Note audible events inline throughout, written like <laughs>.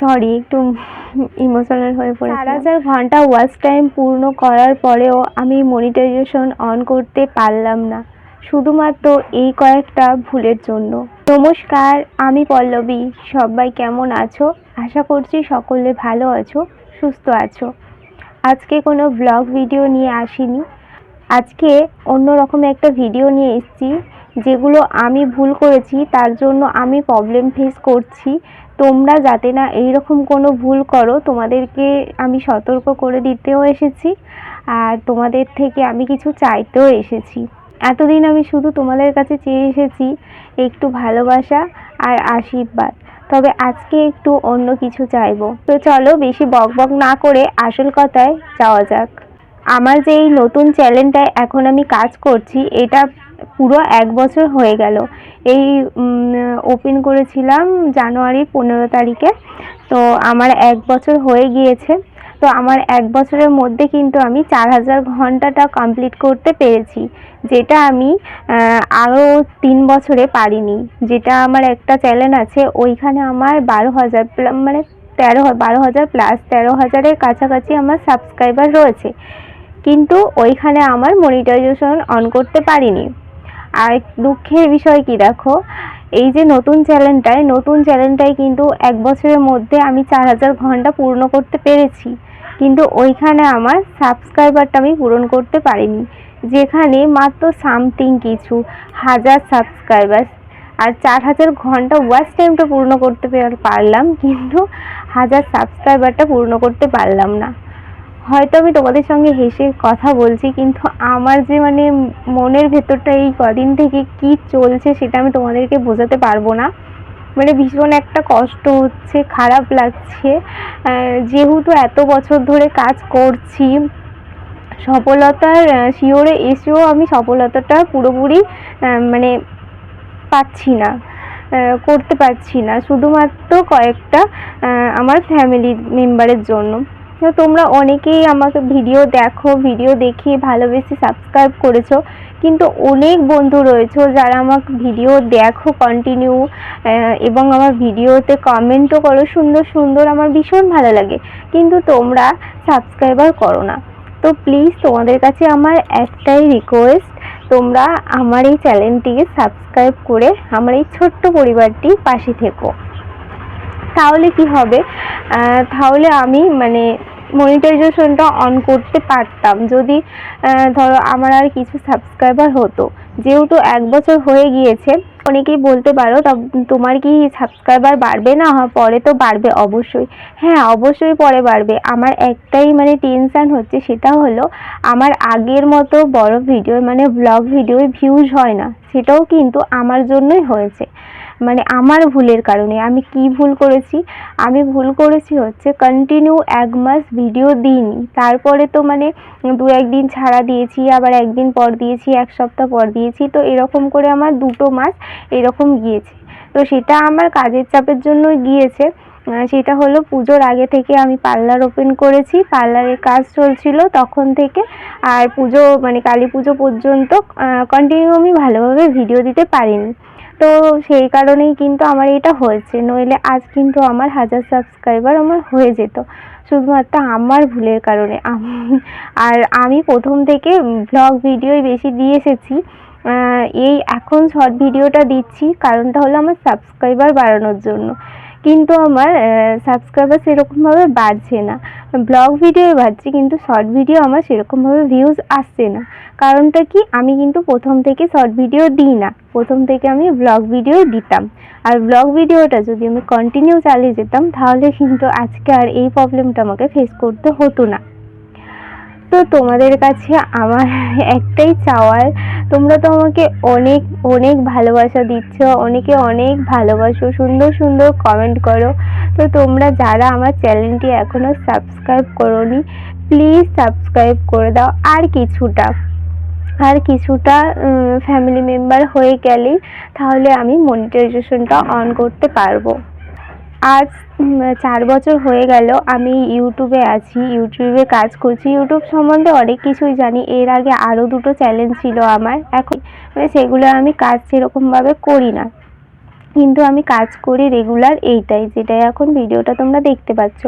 Sorry একটু emotional হয়ে পড়ে চার হাজার ঘণ্টা ওয়াচ টাইম পূর্ণ করার পরেও আমি মনিটাইজেশন অন করতে পারলাম না। শুধুমাত্র এই কয়েকটা ভুলের জন্য। নমস্কার, আমি পল্লবী। সবাই কেমন আছো? আশা করছি সকলে ভালো আছো, সুস্থ আছো। আজকে কোনো ব্লগ ভিডিও নিয়ে আসিনি। আজকে অন্যরকম একটা ভিডিও নিয়ে এসেছি। যেগুলো আমি ভুল করেছি, তার জন্য আমি প্রবলেম ফেস করছি। তোমরা যাতে না এইরকম কোনো ভুল করো, তোমাদেরকে আমি সতর্ক করে দিতেও এসেছি আর তোমাদের থেকে আমি কিছু চাইতেও এসেছি। এতদিন আমি শুধু তোমাদের কাছে চেয়ে এসেছি একটু ভালোবাসা আর আশীর্বাদ। তবে আজকে একটু অন্য কিছু চাইব। তো চলো বেশি বক বক না করে আসল কথায় যাওয়া যাক। আমার যে এই নতুন চ্যানেলটায় এখন আমি কাজ করছি, এটা পুরো এক বছর হয়ে গেল। এই ওপেন করেছিলাম জানুয়ারির পনেরো তারিখে। তো আমার এক বছর হয়ে গিয়েছে। তো আমার এক বছরের মধ্যে কিন্তু আমি চার হাজার ঘন্টাটা কমপ্লিট করতে পেরেছি, যেটা আমি আরও তিন বছরে পারিনি। যেটা আমার একটা চ্যানেল আছে, ওইখানে আমার বারো হাজার মানে তেরো, বারো হাজার প্লাস তেরো হাজারের কাছাকাছি আমার সাবস্ক্রাইবার রয়েছে। কিন্তু ওইখানে আমার মনিটাইজেশন অন করতে পারিনি। আর দুঃখের বিষয় কি দেখো? এই যে নতুন চ্যানেলটায় নতুন চ্যানেলটায় কিন্তু এক বছরের মধ্যে আমি চার হাজার ঘণ্টা পূর্ণ করতে পেরেছি। কিন্তু ওইখানে আমার সাবস্ক্রাইবারটা আমি পূরণ করতে পারিনি। যেখানে মাত্র সামথিং কিছু, হাজার সাবস্ক্রাইবার আর চার হাজার ঘণ্টা ওয়াচ টাইমটা পূর্ণ করতে পারলাম, কিন্তু হাজার সাবস্ক্রাইবারটা পূর্ণ করতে পারলাম না। হয়তো আমি তোমাদের সঙ্গে হেসে কথা বলছি, কিন্তু আমার যে মানে মনের ভেতরটা এই কদিন থেকে কি চলছে সেটা আমি তোমাদেরকে বোঝাতে পারব না। মানে ভীষণ একটা কষ্ট হচ্ছে, খারাপ লাগছে। যেহেতু এত বছর ধরে কাজ করছি, সফলতার শিওরে এসেও আমি সফলতাটা পুরোপুরি মানে পাচ্ছি না করতে পারছি না। শুধুমাত্র কয়েকটা আমার ফ্যামিলি মেম্বারের জন্য। তোমরা অনেকেই আমাকে ভিডিও দেখো ভিডিও দেখে ভালোবেসে সাবস্ক্রাইব করেছ। কিন্তু অনেক বন্ধু রয়েছে যারা আমাকে ভিডিও দেখো কন্টিনিউ এবং আমার ভিডিওতে কমেন্টও করো। সুন্দর সুন্দর আমার ভীষণ ভালো লাগে। কিন্তু তোমরা সাবস্ক্রাইবার করো না। তো প্লিজ তোমাদের কাছে আমার একটাই রিকোয়েস্ট তোমরা আমার এই চ্যানেলটিকে সাবস্ক্রাইব করে আমার এই ছোট্ট পরিবারটি পাশে থেকো। তাহলে কি হবে? তাহলে আমি মানে মনিটাইজেশনটা অন করতে পারতাম। যদি ধরো আমার আর কিছু সাবস্ক্রাইবার হতো। যেহেতু এক বছর হয়ে গিয়েছে, অনেকেই বলতে পারো তোমার কি সাবস্ক্রাইবার বাড়বে না? হ্যাঁ পরে তো বাড়বে অবশ্যই। হ্যাঁ অবশ্যই পরে বাড়বে। আমার একটাই মানে টেনশান হচ্ছে, সেটা হলো আমার আগের মতো বড় ভিডিও মানে ব্লগ ভিডিও ভিউজ হয় না। সেটাও কিন্তু আমার জন্যই হয়েছে। মানে আমার ভুলের কারণে। আমি কি ভুল করেছি? আমি ভুল করেছি হচ্ছে কন্টিনিউ এক মাস ভিডিও দিইনি। তারপরে তো মানে দু একদিন ছাড়া দিয়েছি, আবার একদিন পর দিয়েছি, এক সপ্তাহ পর দিয়েছি, তো এরকম করে আমার দুটো মাস এরকম গিয়েছে। তো সেটা আমার কাজের চাপের জন্য গিয়েছে। সেটা হলো পুজোর আগে থেকে আমি পার্লার ওপেন করেছি পার্লারের কাজ চলছিল তখন থেকে। আর পুজো মানে কালী পুজো পর্যন্ত কন্টিনিউ আমি ভালোভাবে ভিডিও দিতে পারিনি। তো সেই কারণেই কিন্তু আমার এটা হয়েছে। নইলে আজ কিন্তু আমার হাজার সাবস্ক্রাইবার আমার হয়ে যেত। শুধুমাত্র আমার ভুলের কারণে। আর আমি প্রথম থেকে ব্লগ ভিডিওই বেশি দিয়ে এসেছি। এই এখন শর্ট ভিডিওটা দিচ্ছি। কারণটা হলো আমার সাবস্ক্রাইবার বাড়ানোর জন্য। কিন্তু আমার সাবস্ক্রাইবার সেরকমভাবে বাড়ছে না। ব্লগ ভিডিও বাড়ছে কিন্তু শর্ট ভিডিও আমার সেরকমভাবে ভিউজ আসছে না। কারণটা কি? আমি কিন্তু প্রথম থেকে শর্ট ভিডিও দিই না। প্রথম থেকে আমি ব্লগ ভিডিও দিতাম। আর ব্লগ ভিডিওটা যদি আমি কন্টিনিউ চালিয়ে যেতাম, তাহলে কিন্তু আজকে আর এই প্রবলেমটা আমাকে ফেস করতে হতো না। তো তোমাদের কাছে আমার <laughs> একটাই চাওয়ার, তোমরা তো আমাকে অনেক অনেক ভালোবাসা দিচ্ছ, অনেকে অনেক ভালোবাসো, সুন্দর সুন্দর কমেন্ট করো। তো তোমরা যারা আমার চ্যানেলটি এখনও সাবস্ক্রাইব করোনি প্লিজ সাবস্ক্রাইব করে দাও। আর কিছুটা আর কিছুটা ফ্যামিলি মেম্বার হয়ে গেলেই তাহলে আমি মনিটাইজেশনটা অন করতে পারব। আজ চার বছর হয়ে গেল, আমি ইউটিউবে আছি, ইউটিউবে কাজ করছি, ইউটিউব সম্বন্ধে অনেক কিছুই জানি। এর আগে আরও দুটো চ্যালেঞ্জ ছিল আমার, এখন মানে সেগুলো আমি কাজ সেরকমভাবে করি না। কিন্তু আমি কাজ করি রেগুলার এইটাই, যেটাই এখন ভিডিওটা তোমরা দেখতে পাচ্ছ।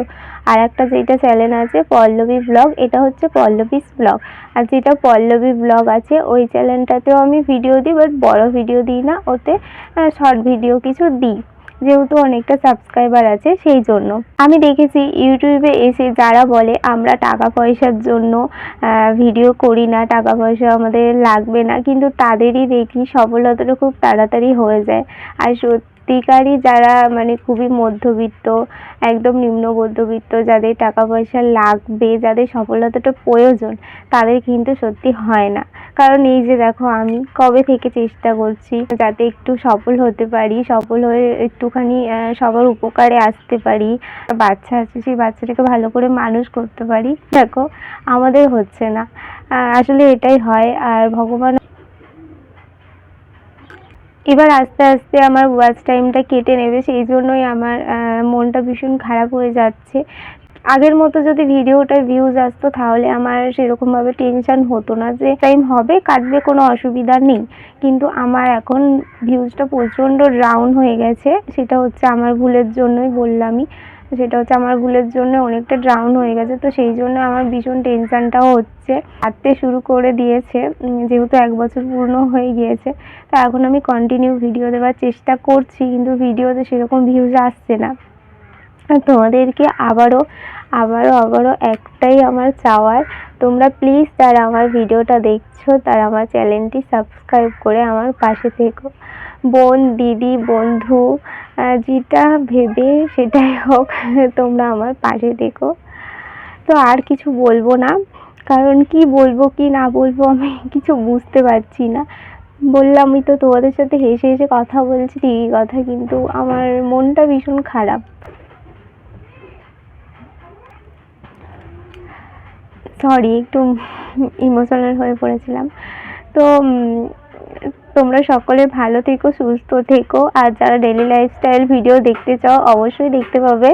আর একটা যেটা চ্যানেল আছে, পল্লবী ব্লগ এটা হচ্ছে পল্লবীস ব্লগ আর যেটা পল্লবী ব্লগ আছে, ওই চ্যানেলটাতেও আমি ভিডিও দিই বাট বড় ভিডিও দিই না, ওতে শর্ট ভিডিও কিছু দিই। যেহেতু অনেকটা সাবস্ক্রাইবার আছে, সেই জন্য। আমি দেখেছি ইউটিউবে এসে যারা বলে, আমরা টাকা পয়সার জন্য ভিডিও করি না, টাকা পয়সা আমাদের লাগবে না। কিন্তু তাদেরই দেখি সফলতাটা খুব তাড়াতাড়ি হয়ে যায়। আর সত্যিকারই যারা মানে খুবই মধ্যবিত্ত, একদম নিম্ন মধ্যবিত্ত, যাদের টাকা পয়সা লাগবে, যাদের সফলতাটা প্রয়োজন, তাদের কিন্তু সত্যি হয় না। কারণ এই যে দেখো আমি কবে থেকে চেষ্টা করছি যাতে একটু সফল হতে পারি, সফল হয়ে একটুখানি সবার উপকারে আসতে পারি, বাচ্চা আছে, সেই বাচ্চাটাকে ভালো করে মানুষ করতে পারি। দেখো, আমাদের হচ্ছে না। আসলে এটাই হয়। আর ভগবান এবার আস্তে আস্তে আমার ওয়াচ টাইমটা কেটে নেবে, সেই জন্যই আমার মনটা ভীষণ খারাপ হয়ে যাচ্ছে। আগের মতো যদি ভিডিওটা ভিউজ আসতো, তাহলে আমার সেরকমভাবে টেনশন হতো না যে টাইম হবে, কাটবে কোনো অসুবিধা নেই। কিন্তু আমার এখন ভিউজটা প্রচণ্ড ডাউন হয়ে গেছে। সেটা হচ্ছে আমার ভুলের জন্যই বললামই। সেটা হচ্ছে আমার ভুলের জন্য অনেকটা ডাউন হয়ে গেছে। তো সেই জন্য আমার ভীষণ টেনশানটাও হচ্ছে। হাঁটতে শুরু করে দিয়েছে। যেহেতু এক বছর পূর্ণ হয়ে গিয়েছে, তো এখন আমি কন্টিনিউ ভিডিও দেওয়ার চেষ্টা করছি। কিন্তু ভিডিওতে সেরকম ভিউজ আসছে না। তোমাদেরকে আবারও আবারও আবারও একটাই আমার চাওয়ার। তোমরা প্লিজ তারা আমার ভিডিওটা দেখছ, তারা আমার চ্যানেলটি সাবস্ক্রাইব করে আমার পাশে থেকো। বোন, দিদি, বন্ধু যেটা ভেবে সেটাই হোক, তোমরা আমার পাশে থেকো। তো আর কিছু বলব না, কারণ কি বলব, কি না বলব, আমি কিছু বুঝতে পারছি না। বললামই তো তোমাদের সাথে হেসে হেসে কথা বলছি, ঠিকই কথা, কিন্তু আমার মনটা ভীষণ খারাপ। সরি একটু ইমোশনাল হয়ে পড়েছিলাম। তো তোমরা সকলে ভালো থেকো, সুস্থ থেকো। আর যারা ডেলি লাইফস্টাইল ভিডিও দেখতে চাও, অবশ্যই দেখতে পাবে।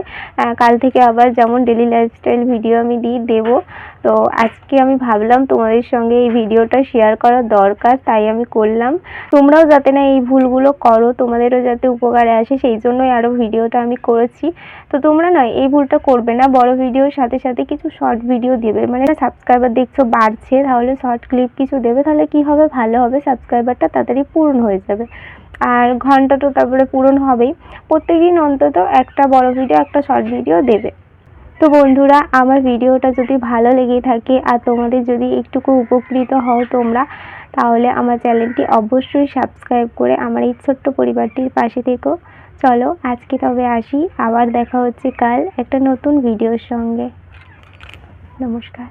কাল থেকে আবার যেমন ডেলি লাইফস্টাইল ভিডিও আমি দিই দেবো। তো আজকে আমি ভাবলাম তোমাদের সঙ্গে এই ভিডিওটা শেয়ার করা দরকার, তাই আমি করলাম। তোমরাও যাতে না এই ভুলগুলো করো, তোমাদেরও যাতে উপকারে আসে, সেই জন্যই আরও ভিডিওটা আমি করেছি। তো তোমরা নয় এই ভুলটা করবে না, বড় ভিডিওর সাথে সাথে কিছু শর্ট ভিডিও দেবে। মানে সাবস্ক্রাইবার দেখছ বাড়ছে, তাহলে শর্ট ক্লিপ কিছু দেবে, তাহলে কি হবে? ভালো হবে সাবস্ক্রাইবারটা তাড়াতাড়ি পূরণ হয়ে যাবে। আর ঘণ্টা তো তারপরে পূরণ হবেই। প্রত্যেকদিন অন্তত একটা বড় ভিডিও একটা শর্ট ভিডিও দেবে। তো বন্ধুরা, আমার ভিডিওটা যদি ভালো লেগে থাকে আর তোমাদের যদি একটুকু উপকৃত হও তোমরা, তাহলে আমার চ্যানেলটি অবশ্যই সাবস্ক্রাইব করে আমার এই ছোট্ট পরিবারটির পাশে থেকো। চলো, আজকে তবে আসি। আবার দেখা হচ্ছে কাল একটা নতুন ভিডিওর সঙ্গে। নমস্কার।